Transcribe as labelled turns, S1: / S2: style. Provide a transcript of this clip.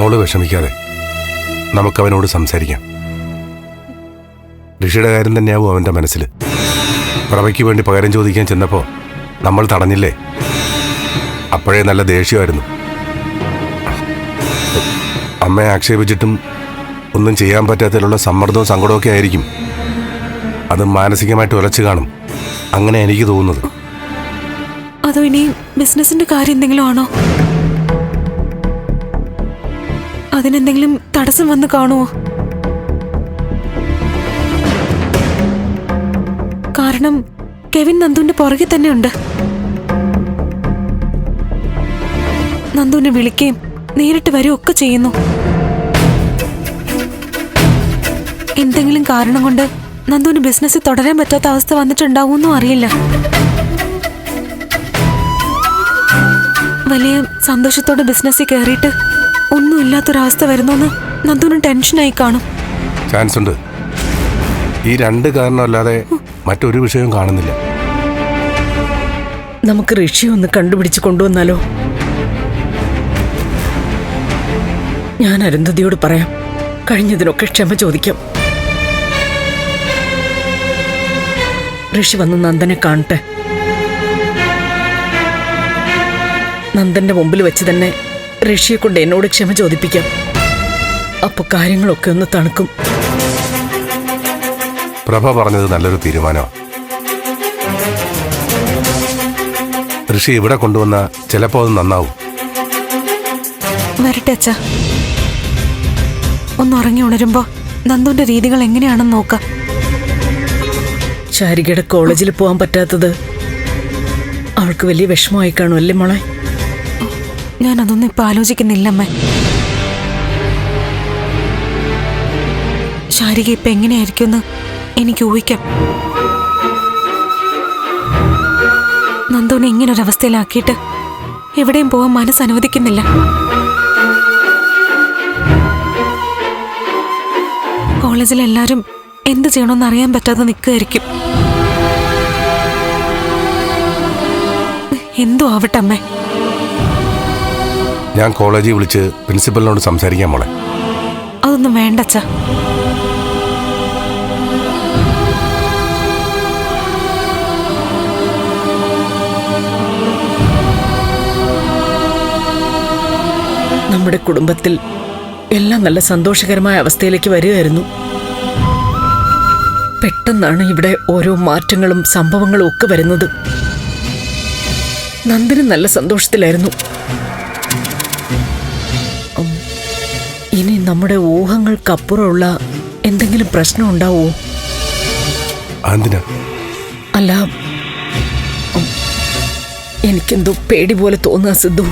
S1: മോൾ വിഷമിക്കാതെ നമുക്കവനോട് സംസാരിക്കാം. ഋഷിയുടെ കാര്യം തന്നെയാവും അവന്റെ മനസ്സിൽ പ്രഭയ്ക്ക് വേണ്ടി പകരം ചോദിക്കാൻ ചെന്നപ്പോൾ നമ്മൾ തടഞ്ഞില്ലേ? അപ്പോഴേ നല്ല ദേഷ്യമായിരുന്നു. അമ്മയെ ആക്ഷേപിച്ചിട്ടും ഒന്നും ചെയ്യാൻ പറ്റാത്തതിലുള്ള സമ്മർദ്ദവും സങ്കടമൊക്കെ ആയിരിക്കും. അത് മാനസികമായിട്ട് ഉലച്ചു കാണും. അങ്ങനെ എനിക്ക് തോന്നുന്നത്.
S2: അതോ ഇനി ബിസിനസിന്റെ കാര്യം എന്തെങ്കിലും ആണോ? അതിനെന്തെങ്കിലും തടസ്സം വന്ന് കാണുമോ കാരണം കെവിൻ നന്ദുവിന്റെ പുറകെ തന്നെ ഉണ്ട് നന്ദുവിനെ വിളിക്കുകയും നേരിട്ട് വരികയും ഒക്കെ ചെയ്യുന്നു. എന്തെങ്കിലും കാരണം കൊണ്ട് നന്ദുവിന് ബിസിനസ് തുടരാൻ പറ്റാത്ത അവസ്ഥ വന്നിട്ടുണ്ടാവുമെന്നും അറിയില്ല. വലിയ സന്തോഷത്തോടെ ബിസിനസ്സിൽ കയറിയിട്ട് ഒന്നുമില്ലാത്തൊരവസ്ഥ വരുന്നോന്ന് നന്ദുവിന് ടെൻഷനായി കാണും.
S1: ചാൻസ് ഉണ്ട് ഈ രണ്ട് കാരണമല്ലാതെ മറ്റൊരു വിഷയവും കാണുന്നില്ല.
S3: നമുക്ക് ഋഷിയെ ഒന്ന് കണ്ടുപിടിച്ച് കൊണ്ടുവന്നാലോ? ഞാൻ അരുന്ധതിയോട് പറയാം. കഴിഞ്ഞതിനൊക്കെ ക്ഷമ ചോദിക്കാം. ഋഷി വന്ന് നന്ദനെ കാണട്ടെ. നന്ദന്റെ മുമ്പിൽ വെച്ച് തന്നെ ഋഷിയെ കൊണ്ട് എന്നോട് ക്ഷമ ചോദിപ്പിക്കാം. അപ്പൊ കാര്യങ്ങളൊക്കെ ഒന്ന് തണുക്കും.
S1: പ്രഭ പറഞ്ഞത് നല്ലൊരു തീരുമാനമാണ് ഋഷി ഇവിടെ കൊണ്ടുവന്ന ചിലപ്പോ അത് നന്നാവും.
S2: വരട്ടെ അച്ഛ. ഒന്ന് ഉറങ്ങി ഉണരുമ്പോ നന്ദുവിന്റെ രീതികൾ എങ്ങനെയാണെന്ന് നോക്കാം.
S3: ശാരികയുടെ കോളേജിൽ പോകാൻ പറ്റാത്തത്. അവൾക്ക് വലിയ വിഷമമായി കാണും അല്ലേ മോളെ?
S2: ഞാൻ അതൊന്നും ഇപ്പൊ ആലോചിക്കുന്നില്ലമ്മേ. ശാരിക ഇപ്പൊ എങ്ങനെയായിരിക്കുമെന്ന് എനിക്ക് ഊഹിക്കാം. നന്ദുവിനെ അവസ്ഥയിലാക്കിയിട്ട് എവിടെയും പോകാൻ മനസ്സ് അനുവദിക്കുന്നില്ല. കോളേജിൽ എല്ലാരും എന്ത് ചെയ്യണമെന്ന് അറിയാൻ പറ്റാതെ നിൽക്കുകയായിരിക്കും. എന്തോ ആവട്ടെ അമ്മേ.
S1: ഞാൻ കോളേജിൽ വിളിച്ച് പ്രിൻസിപ്പലിനോട് സംസാരിക്കാൻ മോളെ.
S2: അതൊന്നും വേണ്ട അച്ഛാ
S3: നമ്മുടെ കുടുംബത്തിൽ എല്ലാം നല്ല സന്തോഷകരമായ അവസ്ഥയിലേക്ക് വരികയായിരുന്നു. പെട്ടെന്നാണ് ഇവിടെ ഓരോ മാറ്റങ്ങളും സംഭവങ്ങളും ഒക്കെ വരുന്നത്. നന്ദിനും നല്ല സന്തോഷത്തിലായിരുന്നു. നമ്മുടെ ഊഹങ്ങൾക്കപ്പുറമുള്ള എന്തെങ്കിലും പ്രശ്നം ഉണ്ടാവോ അല്ല എനിക്കെന്തോ പേടി പോലെ തോന്നുക സിദ്ധു.